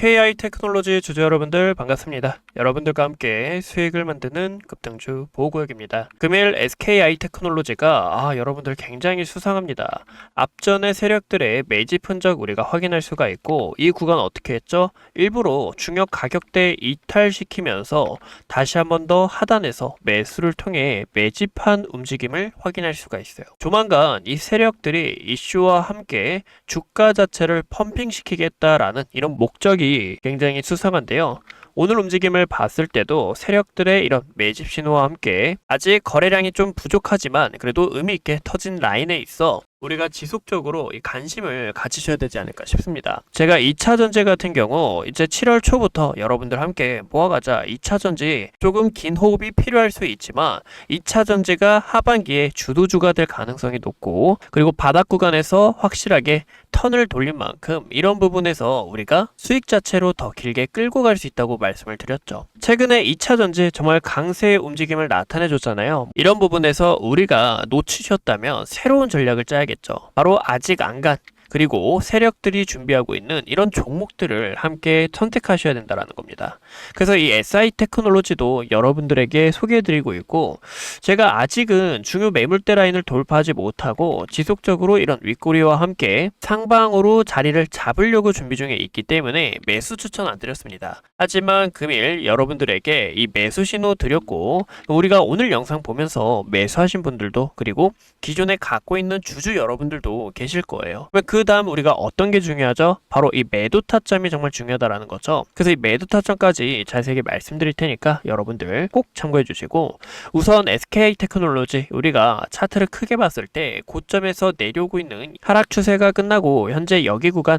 SKI 테크놀로지 주주 여러분들 반갑습니다. 여러분들과 함께 수익을 만드는 급등주 보호구역입니다. 금일 SKI 테크놀로지가 아, 여러분들 굉장히 수상합니다. 앞전의 세력들의 매집 흔적 우리가 확인할 수가 있고 이 구간 어떻게 했죠? 일부러 중요 가격대 이탈시키면서 다시 한 번 더 하단에서 매수를 통해 매집한 움직임을 확인할 수가 있어요. 조만간 이 세력들이 이슈와 함께 주가 자체를 펌핑시키겠다라는 이런 목적이 굉장히 수상한데요. 오늘 움직임을 봤을 때도 세력들의 이런 매집 신호와 함께 아직 거래량이 좀 부족하지만 그래도 의미 있게 터진 라인에 있어 우리가 지속적으로 이 관심을 가지셔야 되지 않을까 싶습니다. 제가 2차 전지 같은 경우 이제 7월 초부터 여러분들 함께 모아가자 2차 전지 조금 긴 호흡이 필요할 수 있지만 2차 전지가 하반기에 주도주가 될 가능성이 높고 그리고 바닥 구간에서 확실하게 턴을 돌린 만큼 이런 부분에서 우리가 수익 자체로 더 길게 끌고 갈 수 있다고 말씀을 드렸죠. 최근에 2차 전지 정말 강세의 움직임을 나타내 줬잖아요. 이런 부분에서 우리가 놓치셨다면 새로운 전략을 짜야 겠죠. 바로 아직 안 간 그리고 세력들이 준비하고 있는 이런 종목들을 함께 선택하셔야 된다는 겁니다. 그래서 이 SI 테크놀로지도 여러분들에게 소개해드리고 있고, 제가 아직은 중요 매물대 라인을 돌파하지 못하고 지속적으로 이런 윗꼬리와 함께 상방으로 자리를 잡으려고 준비 중에 있기 때문에 매수 추천 안 드렸습니다. 하지만 금일 여러분들에게 이 매수 신호 드렸고, 우리가 오늘 영상 보면서 매수하신 분들도 그리고 기존에 갖고 있는 주주 여러분들도 계실 거예요. 그 다음 우리가 어떤 게 중요하죠? 바로 이 매도 타점이 정말 중요하다라는 거죠. 그래서 이 매도 타점까지 자세하게 말씀드릴 테니까 여러분들 꼭 참고해 주시고 우선 SK 테크놀로지 우리가 차트를 크게 봤을 때 고점에서 내려오고 있는 하락 추세가 끝나고 현재 여기 구간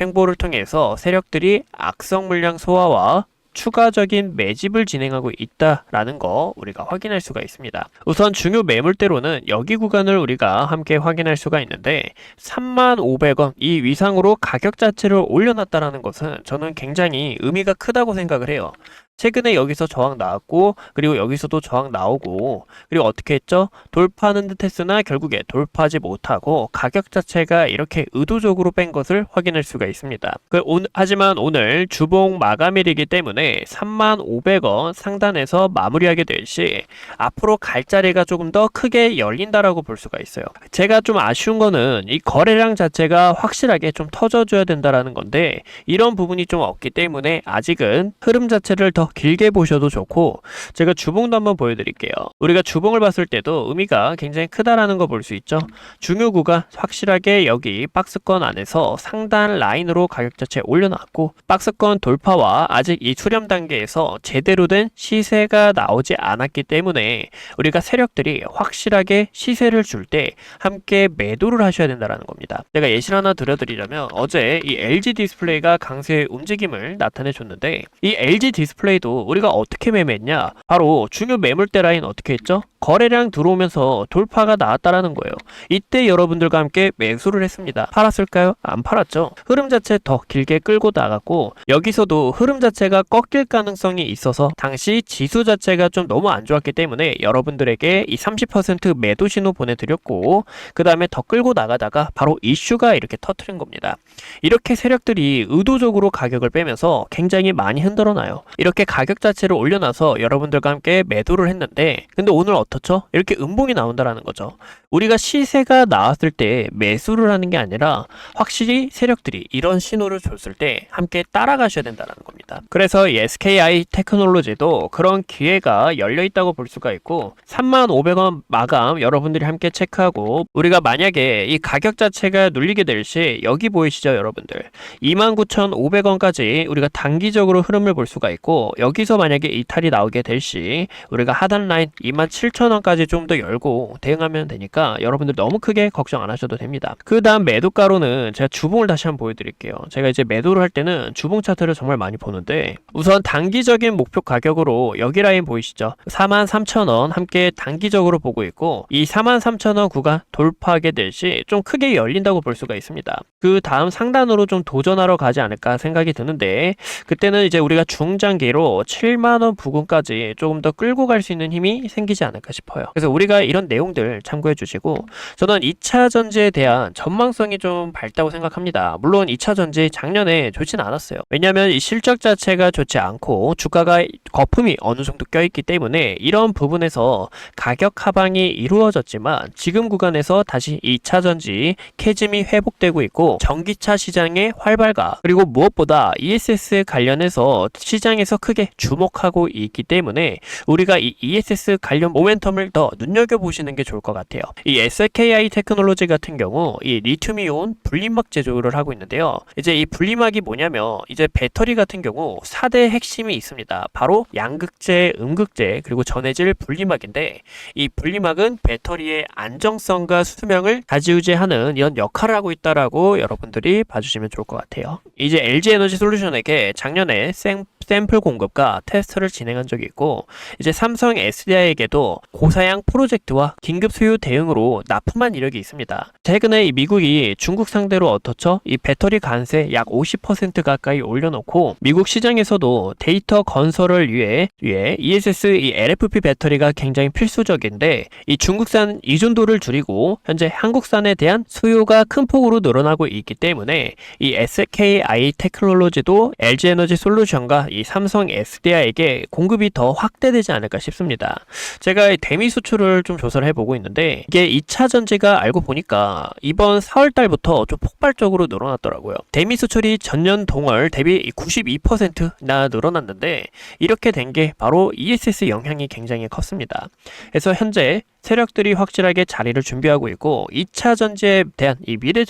횡보를 통해서 세력들이 악성 물량 소화와 추가적인 매집을 진행하고 있다라는 거 우리가 확인할 수가 있습니다. 우선 중요 매물대로는 여기 구간을 우리가 함께 확인할 수가 있는데 35,500원 이 위상으로 가격 자체를 올려놨다라는 것은 저는 굉장히 의미가 크다고 생각을 해요. 최근에 여기서 저항 나왔고 그리고 여기서도 저항 나오고 그리고 어떻게 했죠? 돌파하는 듯 했으나 결국에 돌파하지 못하고 가격 자체가 이렇게 의도적으로 뺀 것을 확인할 수가 있습니다. 그 온, 하지만 오늘 주봉 마감일이기 때문에 3,500원 상단에서 마무리하게 될 시 앞으로 갈 자리가 조금 더 크게 열린다라고 볼 수가 있어요. 제가 좀 아쉬운 거는 이 거래량 자체가 확실하게 좀 터져줘야 된다라는 건데 이런 부분이 좀 없기 때문에 아직은 흐름 자체를 더 길게 보셔도 좋고 제가 주봉도 한번 보여드릴게요. 우리가 주봉을 봤을 때도 의미가 굉장히 크다라는 거 볼 수 있죠. 중요구가 확실하게 여기 박스권 안에서 상단 라인으로 가격 자체 올려놨고 박스권 돌파와 아직 이 수렴 단계에서 제대로 된 시세가 나오지 않았기 때문에 우리가 세력들이 확실하게 시세를 줄 때 함께 매도를 하셔야 된다는 겁니다. 제가 예시를 하나 드려드리자면 어제 이 LG 디스플레이가 강세 움직임을 나타내 줬는데 이 LG 디스플레이 도 우리가 어떻게 매매했냐? 바로 중요 매물대 라인 어떻게 했죠? 거래량 들어오면서 돌파가 나왔다라는 거예요. 이때 여러분들과 함께 매수를 했습니다. 팔았을까요? 안 팔았죠. 흐름 자체 더 길게 끌고 나갔고 여기서도 흐름 자체가 꺾일 가능성이 있어서 당시 지수 자체가 좀 너무 안 좋았기 때문에 여러분들에게 이 30% 매도 신호 보내드렸고 그 다음에 더 끌고 나가다가 바로 이슈가 이렇게 터트린 겁니다. 이렇게 세력들이 의도적으로 가격을 빼면서 굉장히 많이 흔들어놔요. 이렇게 가격 자체를 올려놔서 여러분들과 함께 매도를 했는데 근데 오늘 어 떻죠? 이렇게 음봉이 나온다라는 거죠. 우리가 시세가 나왔을 때 매수를 하는 게 아니라 확실히 세력들이 이런 신호를 줬을 때 함께 따라가셔야 된다는 겁니다. 그래서 이 SKI 테크놀로지도 그런 기회가 열려 있다고 볼 수가 있고 35,500원 마감 여러분들이 함께 체크하고 우리가 만약에 이 가격 자체가 눌리게 될 시 여기 보이시죠 여러분들 29,500원까지 우리가 단기적으로 흐름을 볼 수가 있고 여기서 만약에 이탈이 나오게 될 시 우리가 하단 라인 27,000원까지 좀 더 열고 대응하면 되니까 여러분들 너무 크게 걱정 안 하셔도 됩니다. 그 다음 매도가로는 제가 주봉을 다시 한번 보여드릴게요. 제가 이제 매도를 할 때는 주봉 차트를 정말 많이 보는데 우선 단기적인 목표 가격으로 여기 라인 보이시죠? 43,000원 함께 단기적으로 보고 있고 이 43,000원 구간 돌파하게 될 시 좀 크게 열린다고 볼 수가 있습니다. 그 다음 상단으로 좀 도전하러 가지 않을까 생각이 드는데 그때는 이제 우리가 중장기로 7만원 부근까지 조금 더 끌고 갈 수 있는 힘이 생기지 않을까 싶어요. 그래서 우리가 이런 내용들 참고해 주시고 보시고 저는 2차 전지에 대한 전망성이 좀 밝다고 생각합니다. 물론 2차 전지 작년에 좋진 않았어요. 왜냐하면 이 실적 자체가 좋지 않고 주가가 거품이 어느 정도 껴있기 때문에 이런 부분에서 가격 하방이 이루어졌지만 지금 구간에서 다시 2차 전지 캐즘이 회복되고 있고 전기차 시장의 활발가 그리고 무엇보다 ESS 관련해서 시장에서 크게 주목하고 있기 때문에 우리가 이 ESS 관련 모멘텀을 더 눈여겨보시는 게 좋을 것 같아요. 이 SKI 테크놀로지 같은 경우 이 리튬이온 분리막 제조를 하고 있는데요. 이제 이 분리막이 뭐냐면 이제 배터리 같은 경우 4대 핵심이 있습니다. 바로 양극재, 음극재 그리고 전해질 분리막인데 이 분리막은 배터리의 안정성과 수명을 좌지우지하는 이런 역할을 하고 있다라고 여러분들이 봐주시면 좋을 것 같아요. 이제 LG 에너지 솔루션에게 작년에 생, 샘플 공급과 테스트를 진행한 적이 있고 이제 삼성 SDI에게도 고사양 프로젝트와 긴급 수요 대응으로 납품한 이력이 있습니다. 최근에 이 미국이 중국 상대로 어떻죠? 이 배터리 관세 약 50% 가까이 올려놓고 미국 시장에서도 데이터 건설을 위해 위해 ESS 이 LFP 배터리가 굉장히 필수적인데 이 중국산 의존도를 줄이고 현재 한국산에 대한 수요가 큰 폭으로 늘어나고 있기 때문에 이 SKI 테크놀로지도 LG 에너지 솔루션과 이 삼성 SDI에게 공급이 더 확대되지 않을까 싶습니다. 제가 이 대미 수출을 좀 조사를 해보고 있는데 이게 2차 전지가 알고 보니까 이번 4월 달부터 좀 폭발적으로 늘어났더라고요. 대미 수출이 전년 동월 대비 92%나 늘어났는데 이렇게 된 게 바로 ESS 영향이 굉장히 컸습니다. 그래서 현재 세력들이 확실하게 자리를 준비하고 있고 2차 전지에 대한 이 미래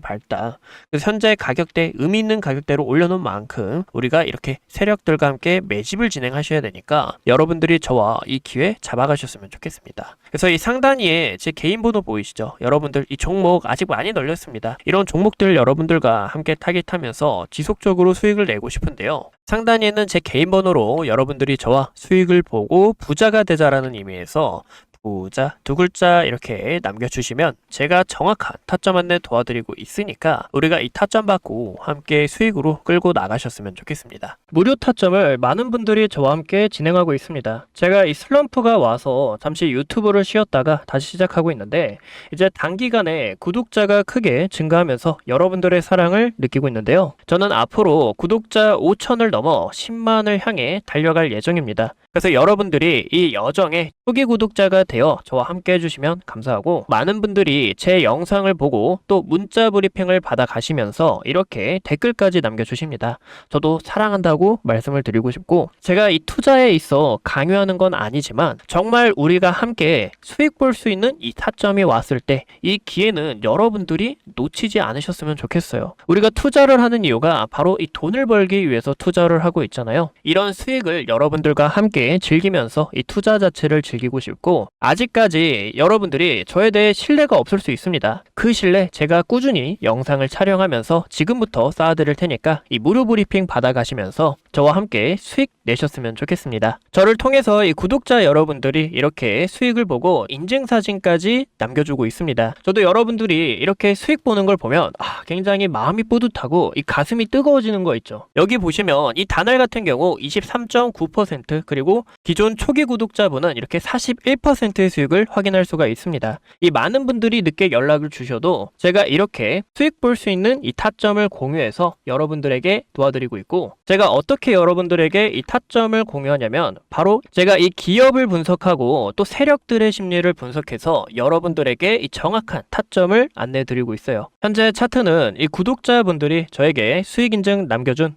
밝다. 그래서 현재 가격대 의미 있는 가격대로 올려놓은 만큼 우리가 이렇게 세력들과 함께 매집을 진행하셔야 되니까 여러분들이 저와 이 기회 잡아가셨으면 좋겠습니다. 그래서 이 상단위에 제 개인 번호 보이시죠? 여러분들 이 종목 아직 많이 널렸습니다. 이런 종목들 여러분들과 함께 타깃하면서 지속적으로 수익을 내고 싶은데요. 상단위에는 제 개인 번호로 여러분들이 저와 수익을 보고 부자가 되자라는 의미에서 부자 두 글자 이렇게 남겨주시면 제가 정확한 타점 안내 도와드리고 있으니까 우리가 이 타점 받고 함께 수익으로 끌고 나가셨으면 좋겠습니다. 무료 타점을 많은 분들이 저와 함께 진행하고 있습니다. 제가 이 슬럼프가 와서 잠시 유튜브를 쉬었다가 다시 시작하고 있는데 이제 단기간에 구독자가 크게 증가하면서 여러분들의 사랑을 느끼고 있는데요. 저는 앞으로 구독자 5천을 넘어 10만을 향해 달려갈 예정입니다. 그래서 여러분들이 이 여정에 초기 구독자가 되어 저와 함께 해주시면 감사하고 많은 분들이 제 영상을 보고 또 문자 브리핑을 받아 가시면서 이렇게 댓글까지 남겨주십니다. 저도 사랑한다고 말씀을 드리고 싶고 제가 이 투자에 있어 강요하는 건 아니지만 정말 우리가 함께 수익 볼 수 있는 이 타점이 왔을 때 이 기회는 여러분들이 놓치지 않으셨으면 좋겠어요. 우리가 투자를 하는 이유가 바로 이 돈을 벌기 위해서 투자를 하고 있잖아요. 이런 수익을 여러분들과 함께 즐기면서 이 투자 자체를 즐기고 싶고 아직까지 여러분들이 저에 대해 신뢰가 없을 수 있습니다. 그 신뢰 제가 꾸준히 영상을 촬영하면서 지금부터 쌓아드릴 테니까 이 무료 브리핑 받아가시면서 저와 함께 수익 내셨으면 좋겠습니다. 저를 통해서 이 구독자 여러분들이 이렇게 수익을 보고 인증사진까지 남겨주고 있습니다. 저도 여러분들이 이렇게 수익 보는 걸 보면 아, 굉장히 마음이 뿌듯하고 이 가슴이 뜨거워지는 거 있죠. 여기 보시면 이 단알 같은 경우 23.9% 그리고 기존 초기 구독자분은 이렇게 41%의 수익을 확인할 수가 있습니다. 이 많은 분들이 늦게 연락을 주셔도 제가 이렇게 수익 볼 수 있는 이 타점을 공유해서 여러분들에게 도와드리고 있고 제가 어떻게 여러분들에게 이 타점을 공유하냐면 바로 제가 이 기업을 분석하고 또 세력들의 심리를 분석해서 여러분들에게 이 정확한 타점을 안내 드리고 있어요. 현재 차트는 이 구독자분들이 저에게 수익 인증 남겨준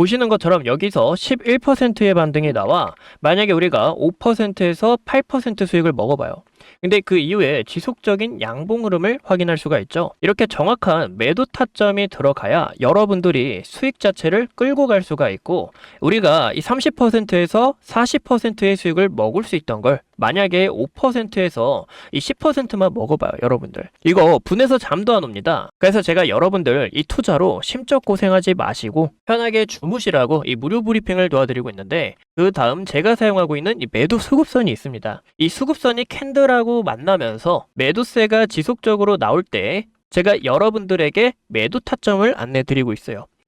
보시는 것처럼 여기서 11%의 반등이 나와 만약에 우리가 5%에서 8% 수익을 먹어봐요. 근데 그 이후에 지속적인 양봉 흐름을 확인할 수가 있죠. 이렇게 정확한 매도 타점이 들어가야 여러분들이 수익 자체를 끌고 갈 수가 있고 우리가 이 30%에서 40%의 수익을 먹을 수 있던 걸 만약에 5%에서 이 10%만 먹어봐요, 여러분들. 이거 분해서 잠도 안 옵니다. 그래서 제가 여러분들 이 투자로 심적 고생하지 마시고 편하게 주무시라고 이 무료 브리핑을 도와드리고 있는데 그 다음 제가 사용하고 있는 이 매도 수급선이 있습니다. 이 수급선이 캔들하고 만나면서 매도세가 지속적으로 나올 때 제가 여러분들에게 매도 타점을 안내 드리고 있어요.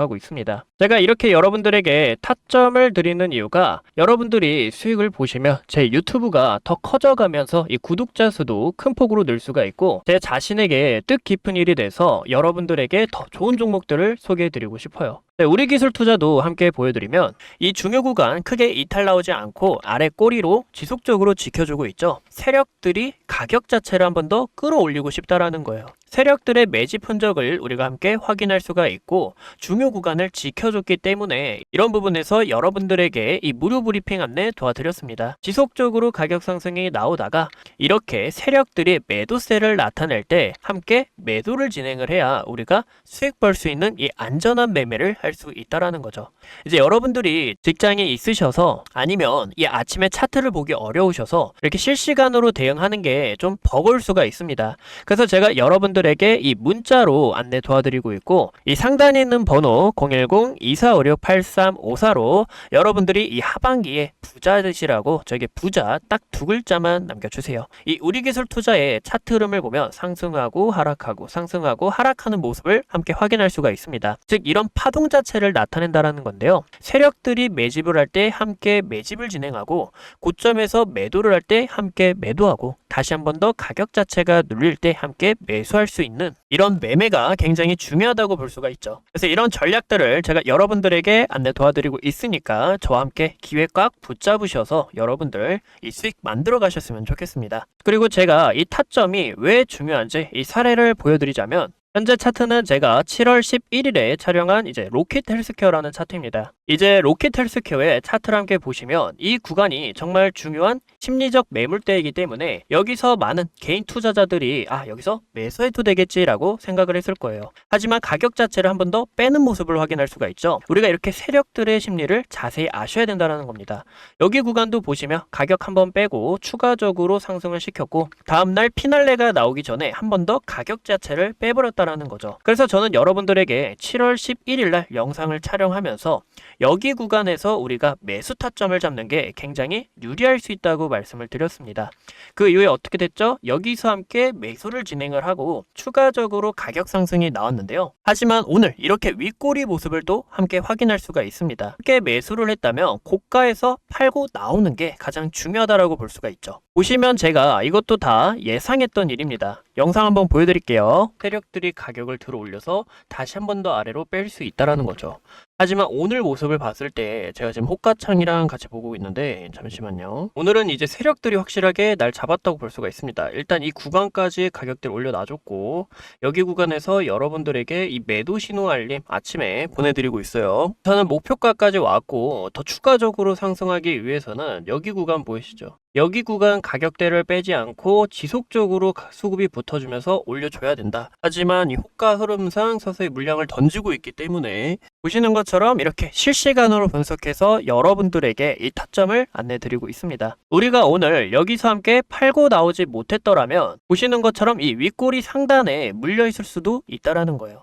하고 있습니다. 제가 이렇게 여러분들에게 타점을 드리는 이유가 여러분들이 수익을 보시면 제 유튜브가 더 커져가면서 이 구독자 수도 큰 폭으로 늘 수가 있고 제 자신에게 뜻깊은 일이 돼서 여러분들에게 더 좋은 종목들을 소개해드리고 싶어요. 네, 우리 기술 투자도 함께 보여드리면 이 중요 구간 크게 이탈 나오지 않고 아래 꼬리로 지속적으로 지켜주고 있죠. 세력들이 가격 자체를 한 번 더 끌어올리고 싶다라는 거예요. 세력들의 매집 흔적을 우리가 함께 확인할 수가 있고 중요 구간을 지켜줬기 때문에 이런 부분에서 여러분들에게 이 무료 브리핑 안내 도와드렸습니다. 지속적으로 가격 상승이 나오다가 이렇게 세력들이 매도세를 나타낼 때 함께 매도를 진행을 해야 우리가 수익 벌 수 있는 이 안전한 매매를 할 수 있다라는 거죠. 이제 여러분들이 직장에 있으셔서 아니면 이 아침에 차트를 보기 어려우셔서 이렇게 실시간으로 대응하는 게 좀 버거울 수가 있습니다. 그래서 제가 여러분들 에게 이 문자로 안내 도와드리고 있고 이 상단에 있는 번호 010-2456-8354로 여러분들이 이 하반기에 부자 되시라고 저에게 부자 딱 두 글자만 남겨주세요. 이 우리 기술 투자의 차트 흐름을 보면 상승하고 하락하고 상승하고 하락하는 모습을 함께 확인할 수가 있습니다. 즉 이런 파동 자체를 나타낸다라는 건데요. 세력들이 매집을 할 때 함께 매집을 진행하고 고점에서 매도를 할 때 함께 매도하고 다시 한 번 더 가격 자체가 눌릴 때 함께 매수할 수 있는 이런 매매가 굉장히 중요하다고 볼 수가 있죠. 그래서 이런 전략들을 제가 여러분들에게 안내 도와드리고 있으니까 저와 함께 기회 꽉 붙잡으셔서 여러분들 이 수익 만들어 가셨으면 좋겠습니다. 그리고 제가 이 타점이 왜 중요한지 이 사례를 보여드리자면 현재 차트는 제가 7월 11일에 촬영한 이제 로켓 헬스케어라는 차트입니다. 이제 로켓 헬스케어의 차트를 함께 보시면 이 구간이 정말 중요한 심리적 매물대이기 때문에 여기서 많은 개인 투자자들이 아 여기서 매수해도 되겠지라고 생각을 했을 거예요. 하지만 가격 자체를 한 번 더 빼는 모습을 확인할 수가 있죠. 우리가 이렇게 세력들의 심리를 자세히 아셔야 된다는 겁니다. 여기 구간도 보시면 가격 한 번 빼고 추가적으로 상승을 시켰고 다음날 피날레가 나오기 전에 한 번 더 가격 자체를 빼버렸다 라는 거죠. 그래서 저는 여러분들에게 7월 11일 날 영상을 촬영하면서 여기 구간에서 우리가 매수 타점을 잡는 게 굉장히 유리할 수 있다고 말씀을 드렸습니다. 그 이후에 어떻게 됐죠? 여기서 함께 매수를 진행을 하고 추가적으로 가격 상승이 나왔는데요. 하지만 오늘 이렇게 윗꼬리 모습을 또 함께 확인할 수가 있습니다. 함께 매수를 했다면 고가에서 팔고 나오는 게 가장 중요하다라고 볼 수가 있죠. 보시면 제가 이것도 다 예상했던 일입니다. 영상 한번 보여드릴게요. 세력들이 가격을 들어 올려서 다시 한 번 더 아래로 뺄 수 있다라는 거죠. 하지만 오늘 모습을 봤을 때 제가 지금 호가창이랑 같이 보고 있는데 잠시만요. 오늘은 이제 세력들이 확실하게 날 잡았다고 볼 수가 있습니다. 일단 이 구간까지 가격대를 올려놔줬고 여기 구간에서 여러분들에게 이 매도 신호 알림 아침에 보내드리고 있어요. 저는 목표가까지 왔고 더 추가적으로 상승하기 위해서는 여기 구간 보이시죠? 여기 구간 가격대를 빼지 않고 지속적으로 가- 수급이 붙어주면서 올려줘야 된다. 하지만 이 호가 흐름상 서서히 물량을 던지고 있기 때문에 보시는 것처럼 이렇게 실시간으로 분석해서 여러분들에게 이 타점을 안내드리고 있습니다. 우리가 오늘 여기서 함께 팔고 나오지 못했더라면 보시는 것처럼 이 윗꼬리 상단에 물려 있을 수도 있다라는 거예요.